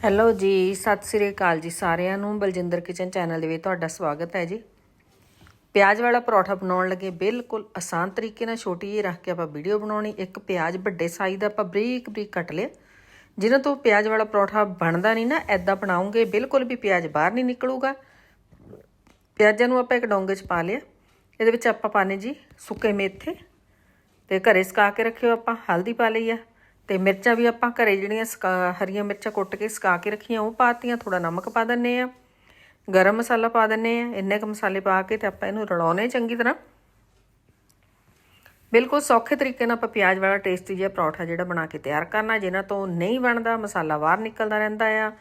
Hello ਜੀ, ਸਤਿ ਸ੍ਰੀ ਅਕਾਲ ਜੀ ਸਾਰਿਆਂ ਨੂੰ। ਬਲਜਿੰਦਰ ਕਿਚਨ ਚੈਨਲ ਦੇ ਵਿੱਚ ਤੁਹਾਡਾ ਸਵਾਗਤ ਹੈ ਜੀ। ਪਿਆਜ਼ ਵਾਲਾ ਪਰੌਠਾ ਬਣਾਉਣ ਲੱਗੇ ਬਿਲਕੁਲ ਆਸਾਨ ਤਰੀਕੇ ਨਾਲ ਛੋਟੀ ਜਿਹੀ ਰੱਖ ਕੇ ਆਪਾਂ ਵੀਡੀਓ ਬਣਾਉਣੀ। ਇੱਕ ਪਿਆਜ਼ ਵੱਡੇ ਸਾਈਜ਼ ਦਾ ਆਪਾਂ ਬਰੀਕ ਬਰੀਕ ਕੱਟ ਲਿਆ। ਜਿਹਨਾਂ ਤੋਂ ਪਿਆਜ਼ ਵਾਲਾ ਪਰੌਠਾ ਬਣਦਾ ਨਹੀਂ ਨਾ ਐਦਾਂ ਬਣਾਉਂਗੇ, ਬਿਲਕੁਲ ਵੀ ਪਿਆਜ਼ ਬਾਹਰ ਨਹੀਂ ਨਿਕਲੂਗਾ। ਪਿਆਜ਼ਾਂ ਨੂੰ ਆਪਾਂ ਇੱਕ ਡੋਂਗੇ 'ਚ ਪਾ ਲਿਆ। ਇਹਦੇ ਵਿੱਚ ਆਪਾਂ ਪਾਣੇ ਜੀ ਸੁੱਕੇ ਮੇਥੇ। ਤੇ ਘਰੇ ਸੁਕਾ ਕੇ ਰੱਖਿਓ ਆਪਾਂ, ਹਲਦੀ ਪਾ ਲਈ ਆ। ਤੇ ਮਿਰਚਾਂ ਵੀ ਆਪਾਂ ਘਰੇ ਜਿਹੜੀਆਂ ਸੁਕਾ ਹਰੀਆਂ ਮਿਰਚਾਂ ਕੁੱਟ ਕੇ ਸੁਕਾ ਕੇ ਰੱਖੀਆਂ, ਉਹ ਪਾਤੀਆਂ ਥੋੜਾ ਨਮਕ ਪਾ ਦਿੰਨੇ ਆ ਗਰਮ ਮਸਾਲਾ ਪਾ ਦਿੰਨੇ ਆ ਇੰਨੇ ਕ ਮਸਾਲੇ ਪਾ ਕੇ ਤੇ ਆਪਾਂ ਇਹਨੂੰ ਰਲਾਉਣੇ ਚੰਗੀ ਤਰ੍ਹਾਂ। ਬਿਲਕੁਲ ਸੌਖੇ ਤਰੀਕੇ ਨਾਲ ਆਪਾਂ ਪਿਆਜ਼ ਵਾਲਾ ਟੇਸਟੀ ਜਿਹਾ ਪਰੌਠਾ ਜਿਹੜਾ ਬਣਾ ਕੇ ਤਿਆਰ ਕਰਨਾ, ਜਿਹਨਾਂ ਤੋਂ ਨਹੀਂ ਬਣਦਾ, ਮਸਾਲਾ ਬਾਹਰ ਨਿਕਲਦਾ ਰਹਿੰਦਾ ਆ,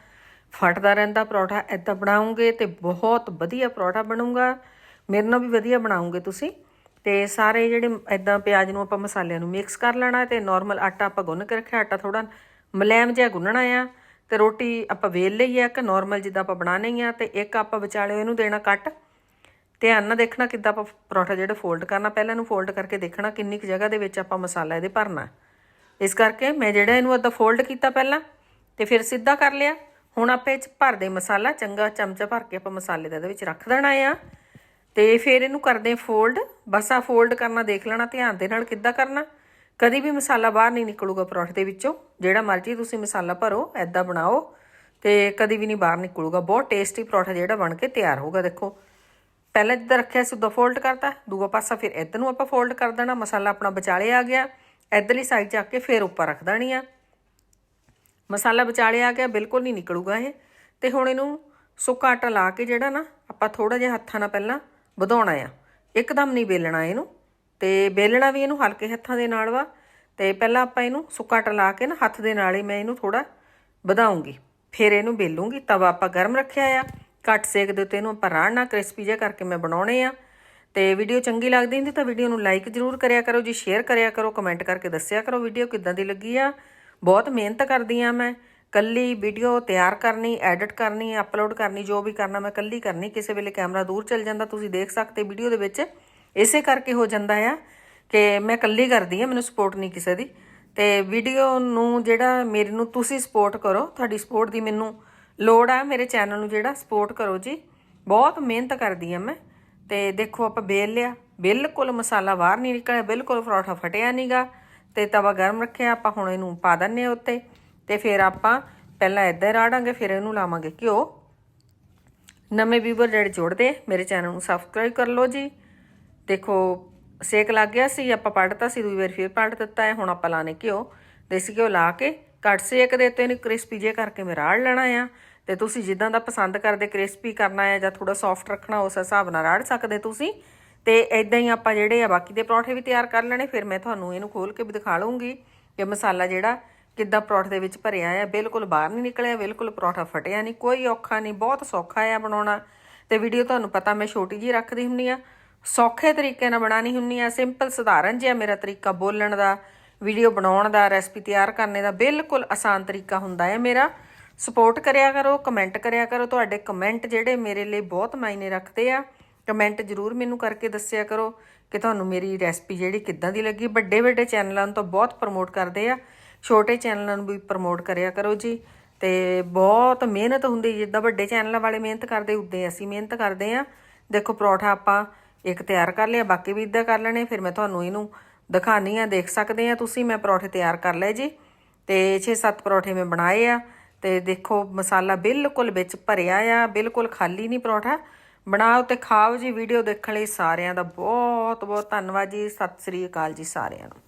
ਫਟਦਾ ਰਹਿੰਦਾ ਪਰੌਠਾ ਐਦਾਂ ਬਣਾਉਂਗੇ ਤੇ ਬਹੁਤ ਵਧੀਆ ਪਰੌਠਾ ਬਣੂਗਾ। ਮੇਰੇ ਨਾਲ ਵੀ ਵਧੀਆ ਬਣਾਉਂਗੇ ਤੁਸੀਂ। ਤੇ ਸਾਰੇ ਜਿਹੜੇ ਐਦਾਂ ਪਿਆਜ਼ ਨੂੰ ਆਪਾਂ ਮਸਾਲਿਆਂ ਨੂੰ ਮਿਕਸ ਕਰ ਲੈਣਾ ਤੇ ਨਾਰਮਲ ਆਟਾ ਆਪਾਂ ਗੁੰਨ ਕੇ ਰੱਖਿਆ, ਆਟਾ ਥੋੜਾ ਮਲੈਮ ਜਿਹਾ ਗੁੰਨਣਾ ਆ ਤੇ ਰੋਟੀ ਆਪਾਂ ਵੇਲ ਲਈ ਆ ਕਿ ਨਾਰਮਲ ਜਿੱਦਾਂ ਆਪਾਂ ਬਣਾਣੀ ਆ ਤੇ ਇੱਕ ਆਪਾਂ ਵਿਚਾਲੇ ਇਹਨੂੰ ਦੇਣਾ ਕੱਟ। ਧਿਆਨ ਨਾਲ ਦੇਖਣਾ ਕਿੱਦਾਂ ਆਪਾਂ ਪਰੌਠਾ ਜਿਹੜਾ ਫੋਲਡ ਕਰਨਾ, ਪਹਿਲਾਂ ਇਹਨੂੰ ਫੋਲਡ ਕਰਕੇ ਦੇਖਣਾ ਕਿੰਨੀ ਕੁ ਜਗ੍ਹਾ ਦੇ ਵਿੱਚ ਆਪਾਂ ਮਸਾਲਾ ਇਹਦੇ ਭਰਨਾ। ਇਸ ਕਰਕੇ ਮੈਂ ਜਿਹੜਾ ਇਹਨੂੰ ਅੱਧਾ ਫੋਲਡ ਕੀਤਾ ਪਹਿਲਾਂ ਤੇ ਫਿਰ ਸਿੱਧਾ ਕਰ ਲਿਆ। ਹੁਣ ਆਪਾਂ ਇਹ ਚ ਭਰਦੇ ਮਸਾਲਾ, ਚੰਗਾ ਚਮਚਾ ਭਰ ਕੇ ਆਪਾਂ ਮਸਾਲੇ ਦਾ ਇਹਦੇ ਵਿੱਚ ਰੱਖ ਦੇਣਾ ਆ। ਤੇ ਫਿਰ ਇਹਨੂੰ ਕਰਦੇ ਫੋਲਡ ਬਸ ਆ ਫੋਲਡ ਕਰਨਾ, ਦੇਖ ਲੈਣਾ, ਧਿਆਨ ਦੇ ਨਾਲ ਕਿੱਦਾਂ ਕਰਨਾ। ਕਦੀ ਵੀ ਮਸਾਲਾ ਬਾਹਰ ਨਹੀਂ ਨਿਕਲੂਗਾ ਪਰੌਂਠੇ ਦੇ ਵਿੱਚੋਂ। ਜਿਹੜਾ ਮਰਜ਼ੀ ਤੁਸੀਂ ਮਸਾਲਾ ਭਰੋ ਐਦਾਂ ਬਣਾਓ। ਤੇ ਕਦੀ ਵੀ ਨਹੀਂ ਬਾਹਰ ਨਿਕਲੂਗਾ। ਬਹੁਤ ਟੇਸਟੀ ਪਰੌਂਠਾ ਜਿਹੜਾ ਬਣ ਕੇ ਤਿਆਰ ਹੋਊਗਾ, ਦੇਖੋ। ਪਹਿਲਾਂ ਜਿੱਦਾਂ ਰੱਖਿਆ ਸੀ, ਉਦੋਂ ਫੋਲਡ ਕਰਤਾ। ਦੂਆ ਪਾਸਾ ਫਿਰ ਇੱਧਰ ਨੂੰ ਆਪਾਂ ਫੋਲਡ ਕਰ ਦੇਣਾ। ਮਸਾਲਾ ਆਪਣਾ ਵਿਚਾਲੇ ਆ ਗਿਆ। ਇੱਧਰਲੀ ਸਾਈਡ ਚੱਕ ਕੇ ਫਿਰ ਉੱਪਰ ਰੱਖ ਦੇਣੀ ਆ। ਮਸਾਲਾ ਵਿਚਾਲੇ ਆ ਗਿਆ, ਬਿਲਕੁਲ ਨਹੀਂ ਨਿਕਲੂਗਾ ਇਹ। ਤੇ ਹੁਣ ਇਹਨੂੰ ਸੁੱਕਾ ਆਟਾ ਲਾ ਕੇ ਜਿਹੜਾ ਨਾ, ਆਪਾਂ ਥੋੜਾ ਜਿਹਾ ਹੱਥਾਂ ਨਾਲ ਪਹਿਲਾਂ ਵਧਾਉਣਾ ਆ। ਇੱਕਦਮ ਨਹੀਂ ਬੇਲਣਾ ਇਹਨੂੰ। ਤੇ ਬੇਲਣਾ ਵੀ ਇਹਨੂੰ ਹਲਕੇ ਹੱਥਾਂ ਦੇ ਨਾਲ ਵਾ। ਤੇ ਪਹਿਲਾਂ ਆਪਾਂ ਇਹਨੂੰ ਸੁੱਕਾ ਟਲਾ ਕੇ ਨਾ ਹੱਥ ਦੇ ਨਾਲ ਹੀ ਮੈਂ ਇਹਨੂੰ ਥੋੜਾ ਵਧਾਉਂਗੀ। ਫਿਰ ਇਹਨੂੰ ਬੇਲੂੰਗੀ ਤਵਾ ਆਪਾਂ ਗਰਮ ਰੱਖਿਆ ਆ। ਘੱਟ ਸੇਕ ਦੇ ਉੱਤੇ ਇਹਨੂੰ ਆਪਾਂ ਰਾੜਨਾ ਕ੍ਰਿਸਪੀ ਜਿਹਾ ਕਰਕੇ ਮੈਂ ਬਣਾਉਣੇ ਆ। ਤੇ ਵੀਡੀਓ ਚੰਗੀ ਲੱਗਦੀ ਹੁੰਦੀ ਤਾਂ ਵੀਡੀਓ ਨੂੰ ਲਾਈਕ ਜ਼ਰੂਰ ਕਰਿਆ ਕਰੋ ਜੀ। ਸ਼ੇਅਰ ਕਰਿਆ ਕਰੋ। ਕਮੈਂਟ ਕਰਕੇ ਦੱਸਿਆ ਕਰੋ ਵੀਡੀਓ ਕਿੱਦਾਂ ਦੀ ਲੱਗੀ ਆ। ਬਹੁਤ ਮਿਹਨਤ ਕਰਦੀ ਆ ਮੈਂ। ਕੱਲੀ ਵੀਡੀਓ ਤਿਆਰ ਕਰਨੀ ਐਡਿਟ ਕਰਨੀ ਅਪਲੋਡ ਕਰਨੀ, ਜੋ ਵੀ ਕਰਨਾ ਮੈਂ ਕੱਲੀ ਕਰਨੀ, ਕਿਸੇ ਵੇਲੇ ਕੈਮਰਾ ਦੂਰ ਚਲ ਜਾਂਦਾ, ਤੁਸੀਂ ਦੇਖ ਸਕਦੇ ਵੀਡੀਓ ਦੇ ਵਿੱਚ। ਇਸੇ ਕਰਕੇ ਹੋ ਜਾਂਦਾ ਆ ਕਿ ਮੈਂ ਕੱਲੀ ਕਰਦੀ ਆ ਮੈਨੂੰ ਸਪੋਰਟ ਨਹੀਂ ਕਿਸੇ ਦੀ। ਤੇ ਵੀਡੀਓ ਨੂੰ ਜਿਹੜਾ ਮੇਰੇ ਨੂੰ ਤੁਸੀਂ ਸਪੋਰਟ ਕਰੋ, ਤੁਹਾਡੀ ਸਪੋਰਟ ਦੀ ਮੈਨੂੰ ਲੋੜ ਆ, ਮੇਰੇ ਚੈਨਲ ਨੂੰ ਜਿਹੜਾ ਸਪੋਰਟ ਕਰੋ ਜੀ। ਬਹੁਤ ਮਿਹਨਤ ਕਰਦੀ ਆ ਮੈਂ। ਤੇ ਦੇਖੋ ਆਪਾਂ ਬੇਲ ਲਿਆ। ਬਿਲਕੁਲ ਮਸਾਲਾ ਬਾਹਰ ਨਹੀਂ ਨਿਕਲਿਆ, ਬਿਲਕੁਲ ਪਰੌਠਾ ਫਟਿਆ ਨਹੀਂਗਾ ਤੇ ਤਵਾ ਗਰਮ ਰੱਖਿਆ, ਆਪਾਂ ਹੁਣ ਇਹਨੂੰ ਪਾ ਦਿੰਨੇ ਆ ਉੱਤੇ। ਤੇ ਫਿਰ ਆਪਾਂ ਪਹਿਲਾਂ ਇੱਦਾਂ ਰਾੜਾਂਗੇ ਫਿਰ ਇਹਨੂੰ ਲਾਵਾਂਗੇ ਘਿਓ। ਨਵੇਂ ਵੀਵਰ ਜਿਹੜੇ ਜੁੜਦੇ, ਮੇਰੇ ਚੈਨਲ ਨੂੰ ਸਬਸਕ੍ਰਾਈਬ ਕਰ ਲਓ ਜੀ। ਦੇਖੋ, ਸੇਕ ਲੱਗ ਗਿਆ ਸੀ, ਆਪਾਂ ਪੜਤਾ ਸੀ ਦੂਈ ਵਾਰ ਫਿਰ ਪੜ ਦਿੱਤਾ ਹੈ, ਹੁਣ ਆਪਾਂ ਲਾਣੇ ਘਿਓ। ਦੇਸੀ ਘਿਓ ਲਾ ਕੇ ਘੱਟ ਸੇਕ ਦੇ ਉੱਤੇ ਇਹਨੂੰ ਕ੍ਰਿਸਪੀ ਜੇ ਕਰਕੇ ਮੈਂ ਰਾੜ ਲੈਣਾ ਆ। ਤੇ ਤੁਸੀਂ ਜਿੱਦਾਂ ਦਾ ਪਸੰਦ ਕਰਦੇ ਕ੍ਰਿਸਪੀ ਕਰਨਾ ਹੈ ਜਾਂ ਥੋੜਾ ਸੌਫਟ ਰੱਖਣਾ, ਉਸ ਹਿਸਾਬ ਨਾਲ ਰਾੜ ਸਕਦੇ ਤੁਸੀਂ। ਤੇ ਇਦਾਂ ਹੀ ਆਪਾਂ ਜਿਹੜੇ ਆ ਬਾਕੀ ਦੇ ਪਰੌਂਠੇ ਵੀ ਤਿਆਰ ਕਰ ਲੈਣੇ, ਫਿਰ ਮੈਂ ਤੁਹਾਨੂੰ ਇਹਨੂੰ ਖੋਲ ਕੇ ਵੀ ਦਿਖਾ ਲਵਾਂਗੀ ਕਿ ਮਸਾਲਾ ਜਿਹੜਾ ਕਿੱਦਾਂ ਪਰੌਠੇ ਦੇ ਵਿੱਚ ਭਰਿਆ ਆ, ਬਿਲਕੁਲ ਬਾਹਰ ਨਹੀਂ ਨਿਕਲਿਆ, ਬਿਲਕੁਲ ਪਰੌਠਾ ਫਟਿਆ ਨਹੀਂ, ਕੋਈ ਔਖਾ ਨਹੀਂ, ਬਹੁਤ ਸੌਖਾ ਆ ਬਣਾਉਣਾ। ਤੇ ਵੀਡੀਓ ਤੁਹਾਨੂੰ ਪਤਾ ਮੈਂ ਛੋਟੀ ਜੀ ਰੱਖਦੀ ਹੁੰਨੀ ਆ। ਸੌਖੇ ਤਰੀਕੇ ਨਾਲ ਬਣਾਣੀ ਹੁੰਨੀ ਆ ਸਿੰਪਲ ਸਧਾਰਨ ਜਿਹਾ ਮੇਰਾ ਤਰੀਕਾ ਬੋਲਣ ਦਾ ਵੀਡੀਓ ਬਣਾਉਣ ਦਾ ਰੈਸਪੀ ਤਿਆਰ ਕਰਨੇ ਦਾ, ਬਿਲਕੁਲ ਆਸਾਨ ਤਰੀਕਾ ਹੁੰਦਾ ਹੈ ਮੇਰਾ। ਸਪੋਰਟ ਕਰਿਆ ਕਰੋ ਕਮੈਂਟ ਕਰਿਆ ਕਰੋ, ਤੁਹਾਡੇ ਕਮੈਂਟ ਜਿਹੜੇ ਮੇਰੇ ਲਈ ਬਹੁਤ ਮਾਇਨੇ ਰੱਖਦੇ ਆ। ਕਮੈਂਟ ਜਰੂਰ ਮੈਨੂੰ ਕਰਕੇ ਦੱਸਿਆ ਕਰੋ ਕਿ ਤੁਹਾਨੂੰ ਮੇਰੀ ਰੈਸਪੀ ਜਿਹੜੀ ਕਿੱਦਾਂ ਦੀ ਲੱਗੀ। ਵੱਡੇ ਵੱਡੇ ਚੈਨਲਾਂ ਨੂੰ ਤਾਂ ਬਹੁਤ ਪ੍ਰਮੋਟ ਕਰਦੇ ਆ। ਛੋਟੇ ਚੈਨਲਾਂ ਨੂੰ ਵੀ ਪ੍ਰਮੋਟ ਕਰਿਆ ਕਰੋ ਜੀ ਤੇ ਬਹੁਤ ਮਿਹਨਤ ਹੁੰਦੀ ਜਿੱਦਾਂ ਵੱਡੇ ਚੈਨਲਾਂ ਵਾਲੇ ਮਿਹਨਤ ਕਰਦੇ, ਉੱਦੇ ਅਸੀਂ ਮਿਹਨਤ ਕਰਦੇ ਆ ਦੇਖੋ, ਪਰੌਠਾ ਆਪਾਂ ਇੱਕ ਤਿਆਰ ਕਰ ਲਿਆ, ਬਾਕੀ ਵੀ ਇਦਾਂ ਕਰ ਲੈਣੇ, ਫਿਰ ਮੈਂ ਤੁਹਾਨੂੰ ਇਹਨੂੰ ਦਿਖਾਣੀ ਆ ਦੇਖ ਸਕਦੇ ਆ ਤੁਸੀਂ। ਮੈਂ ਪਰੌਠੇ ਤਿਆਰ ਕਰ ਲਏ ਜੀ ਤੇ 6-7 ਪਰੌਠੇ ਮੈਂ ਬਣਾਏ ਆ। ਤੇ ਦੇਖੋ, ਮਸਾਲਾ ਬਿਲਕੁਲ ਵਿੱਚ ਭਰਿਆ ਆ, ਬਿਲਕੁਲ ਖਾਲੀ ਨਹੀਂ ਪਰੌਠਾ। ਬਣਾਓ ਤੇ ਖਾਓ ਜੀ, ਵੀਡੀਓ ਦੇਖਣ ਲਈ ਸਾਰਿਆਂ ਦਾ ਬਹੁਤ ਬਹੁਤ ਧੰਨਵਾਦ ਜੀ। ਸਤਿ ਸ੍ਰੀ ਅਕਾਲ ਜੀ ਸਾਰਿਆਂ ਨੂੰ।